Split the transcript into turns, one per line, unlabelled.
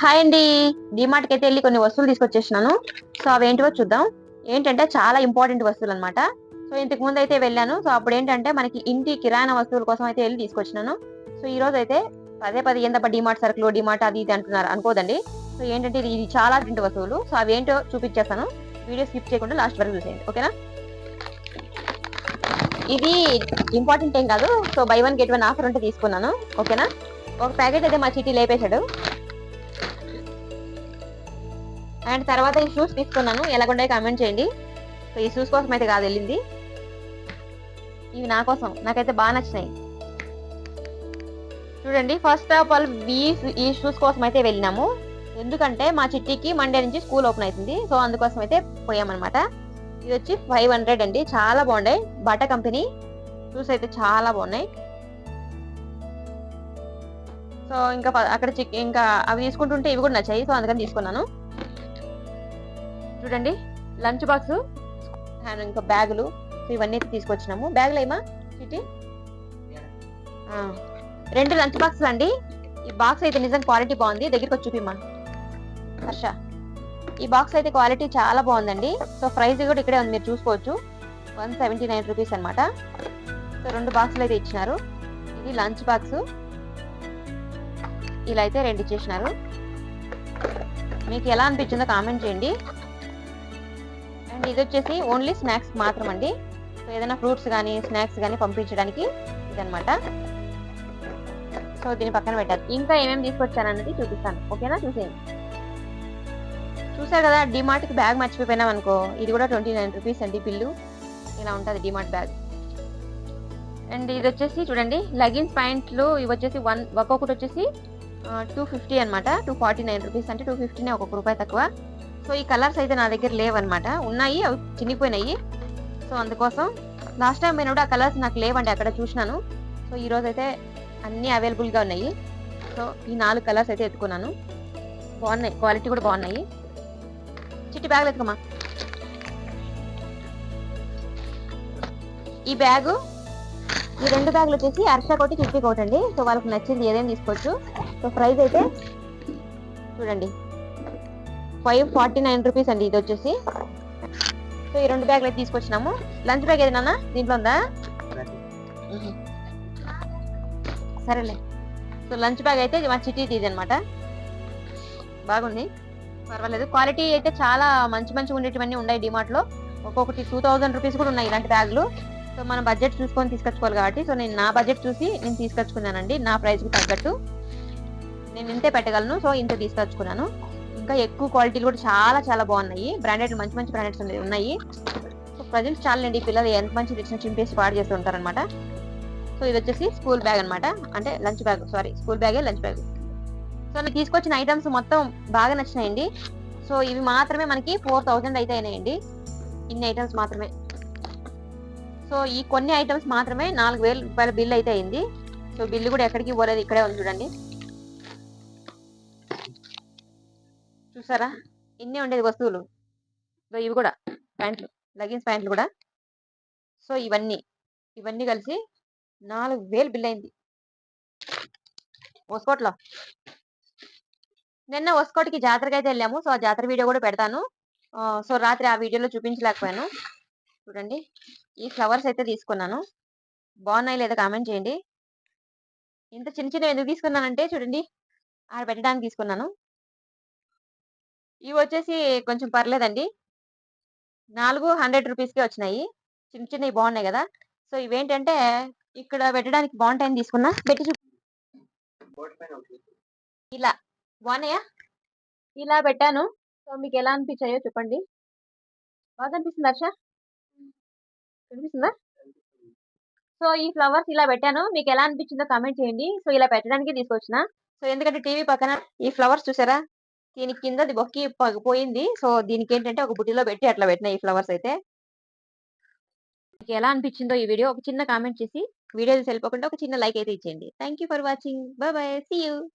Hi అండి. డిమార్ట్కి అయితే వెళ్ళి కొన్ని వస్తువులు తీసుకొచ్చేసినాను. సో అవి ఏంటివో చూద్దాం. ఏంటంటే చాలా ఇంపార్టెంట్ వస్తువులు అనమాట సో ఇంతకు ముందు అయితే వెళ్ళాను. సో అప్పుడు ఏంటంటే మనకి ఇంటి కిరాణా వస్తువుల కోసం అయితే వెళ్ళి తీసుకొచ్చినాను. సో ఈ రోజు అయితే పదే పదే ఏంటప్ప డిమార్ట్ సరుకులు డిమార్ట్ అది ఇది అంటున్నారు. అనుకోదండి. సో ఏంటంటే ఇది ఇది చాలా ఇంటి వస్తువులు. సో అవి ఏంటో చూపించేస్తాను. వీడియో స్కిప్ చేయకుండా లాస్ట్ వరకు చూసేయండి. ఓకేనా ఇది ఇంపార్టెంట్ ఏం కాదు. So buy one get one offer ఉంటే తీసుకున్నాను. ఓకేనా ఒక ప్యాకెట్ అయితే మా చీటీ లేపేశాడు. అండ్ తర్వాత ఈ షూస్ తీసుకున్నాను. ఎలాగుండే కామెంట్ చేయండి. సో ఈ షూస్ కోసం అయితే కాదు వెళ్ళింది. ఇవి నా కోసం. నాకైతే బాగా నచ్చినాయి. చూడండి ఫస్ట్ ఆఫ్ ఆల్ ఈ ఈ షూస్ కోసం అయితే వెళ్ళినాము. ఎందుకంటే మా చిట్టికి మండే నుంచి స్కూల్ ఓపెన్ అవుతుంది సో అందుకోసం అయితే పోయామన్నమాట. ఇది వచ్చి ఫైవ్ హండ్రెడ్ అండి. చాలా బాగున్నాయి. బట్ట కంపెనీ షూస్ అయితే చాలా బాగున్నాయి. సో ఇంకా అక్కడ చిక్ ఇంకా అవి తీసుకుంటుంటే ఇవి కూడా నచ్చాయి. సో అందుకని తీసుకున్నాను. చూడండి లంచ్ బాక్స్ ఇంకా బ్యాగులు. ఇవన్నీ అయితే తీసుకొచ్చినాము. బ్యాగులు ఏమా? చిటి? రెండు లంచ్ బాక్స్ అండి. ఈ బాక్స్ అయితే నిజం క్వాలిటీ బాగుంది. దగ్గరికి వచ్చి చూపిమ్మా. హర్ష ఈ బాక్స్ అయితే క్వాలిటీ చాలా బాగుందండి. సో ప్రైస్ కూడా ఇక్కడే ఉంది మీరు చూసుకోవచ్చు. వన్ సెవెంటీ నైన్ రూపీస్ అనమాట సో రెండు బాక్సులు అయితే ఇచ్చినారు. ఇది లంచ్ బాక్స్ ఇలా అయితే రెండు ఇచ్చేసినారు. మీకు ఎలా అనిపించిందో కామెంట్ చేయండి. అండ్ ఇది వచ్చేసి ఓన్లీ స్నాక్స్ మాత్రం అండి సో ఏదైనా ఫ్రూట్స్ కానీ స్నాక్స్ కానీ పంపించడానికి ఇదనమాట సో దీని పక్కన పెట్టారు ఇంకా ఏమేమి తీసుకొచ్చాను అన్నది చూపిస్తాను. ఓకేనా? చూసేయండి. చూసారు కదా డిమార్ట్కి బ్యాగ్ మర్చిపోయినాం అనుకో ఇది కూడా ట్వంటీ నైన్ రూపీస్ అండి బిల్లు. ఇలా ఉంటుంది డిమార్ట్ బ్యాగ్. అండ్ ఇది వచ్చేసి చూడండి లెగిన్స్ ప్యాంట్లు ఇవి వచ్చేసి వన్ ఒక్కొక్కటి వచ్చేసి టూ ఫిఫ్టీ అనమాట టూ ఫార్టీ నైన్ రూపీస్ అంటే టూ ఫిఫ్టీనే ఒక్కొక్క రూపాయి తక్కువ. సో ఈ కలర్స్ అయితే నా దగ్గర లేవన్నమాట. ఉన్నాయి అవి చినిగిపోయినాయి. సో అందుకోసం లాస్ట్ టైం పోయినప్పుడు ఆ కలర్స్ నాకు లేవండి అక్కడ చూసినాను. సో ఈరోజు అయితే అన్నీ అవైలబుల్గా ఉన్నాయి. సో ఈ నాలుగు కలర్స్ అయితే ఎత్తుకున్నాను. బాగున్నాయి క్వాలిటీ కూడా బాగున్నాయి. చిట్టి బ్యాగులు ఎత్తుకోమా? ఈ బ్యాగు ఈ రెండు బ్యాగులు వచ్చేసి అర్ష కొట్టి చిట్టి ఒకటి అండి సో వాళ్ళకి నచ్చింది ఏదైనా తీసుకోవచ్చు. సో ప్రైస్ అయితే చూడండి. ఫైవ్ ఫార్టీ నైన్ రూపీస్ అండి ఇది వచ్చేసి. సో ఈ రెండు బ్యాగులు అయితే తీసుకొచ్చినాము. లంచ్ బ్యాగ్ ఏదైనా దీంట్లో ఉందా. సరేలే. సో లంచ్ బ్యాగ్ అయితే మా చిట్టి ఇది అనమాట బాగుంది. పర్వాలేదు. క్వాలిటీ అయితే చాలా మంచి మంచి ఉండేటివన్నీ ఉన్నాయి డిమార్ట్లో ఒక్కొక్కటి టూ థౌజండ్ రూపీస్ కూడా ఉన్నాయి ఇలాంటి బ్యాగులు. సో మన బడ్జెట్ చూసుకొని తీసుకొచ్చుకోవాలి కాబట్టి. సో నేను నా బడ్జెట్ చూసి నేను తీసుకొచ్చుకున్నానండి. నా ప్రైస్కి తగ్గట్టు. నేను ఇంతే పెట్టగలను. సో ఇంత తీసుకొచ్చుకున్నాను. ఇంకా ఎక్కువ క్వాలిటీలు కూడా చాలా చాలా బాగున్నాయి. బ్రాండెడ్ మంచి మంచి బ్రాండెడ్స్ ఉన్నాయి. సో ప్రజెంట్ చాలండి. పిల్లలు ఎంత మంచి తెచ్చిన చింపేసి పాడు చేస్తూ ఉంటారనమాట సో ఇది వచ్చేసి స్కూల్ బ్యాగ్ అన్నమాట. అంటే లంచ్ బ్యాగ్ సారీ స్కూల్ బ్యాగే లంచ్ బ్యాగ్ సో నేను తీసుకొచ్చిన ఐటమ్స్ మొత్తం బాగా నచ్చినాయండి. సో ఇవి మాత్రమే మనకి ఫోర్ థౌజండ్ అయితే అయినాయండి. ఇన్ని ఐటమ్స్ మాత్రమే. సో ఈ కొన్ని ఐటమ్స్ మాత్రమే నాలుగు వేల రూపాయల బిల్ అయితే అయింది. సో బిల్లు కూడా ఎక్కడికి పోలేదు. ఇక్కడే ఉంది చూడండి. చూసారా? ఇన్ని ఉండేది వస్తువులు. ఇవి కూడా ప్యాంట్లు లెగిన్స్ ప్యాంట్లు కూడా. సో ఇవన్నీ ఇవన్నీ కలిసి నాలుగు వేలు బిల్ అయింది. ఒస్కోట్లో నిన్న ఒస్కోట్కి జాతరకి అయితే వెళ్ళాము. సో ఆ జాతర వీడియో కూడా పెడతాను. సో రాత్రి ఆ వీడియోలో చూపించలేకపోయాను. చూడండి. ఈ ఫ్లవర్స్ అయితే తీసుకున్నాను. బాగున్నాయి లేదా కామెంట్ చేయండి. ఇంత చిన్న చిన్న ఎందుకు తీసుకున్నానంటే చూడండి. ఆడ పెట్టడానికి తీసుకున్నాను. ఇవి వచ్చేసి కొంచెం పర్లేదండి. నాలుగు హండ్రెడ్ రూపీస్కి వచ్చినాయి చిన్న చిన్నవి బాగున్నాయి కదా సో ఇవేంటంటే ఇక్కడ పెట్టడానికి బాగుంటాయని తీసుకున్నా. పెట్టి చూ ఇలా. బాగున్నాయా ఇలా పెట్టాను. సో మీకు ఎలా అనిపించాయో చెప్పండి బాగా అనిపిస్తుంది హర్ష? కనిపిస్తుందా? సో ఈ ఫ్లవర్స్ ఇలా పెట్టాను. మీకు ఎలా అనిపించిందో కామెంట్ చేయండి. సో ఇలా పెట్టడానికి తీసుకొచ్చిన. సో ఎందుకంటే టీవీ పక్కన ఈ ఫ్లవర్స్ చూసారా? దీని కింద బొక్కి ప- పోయింది. సో దీనికి ఏంటంటే ఒక బుట్టిలో పెట్టి అట్లా పెట్టిన ఈ ఫ్లవర్స్ అయితే. మీకు ఎలా అనిపించిందో ఈ వీడియో ఒక చిన్న కామెంట్ చేసి వీడియో వెళ్ళిపోకుండా ఒక చిన్న లైక్ అయితే ఇచ్చేయండి. Thank you for watching. Bye bye. See you.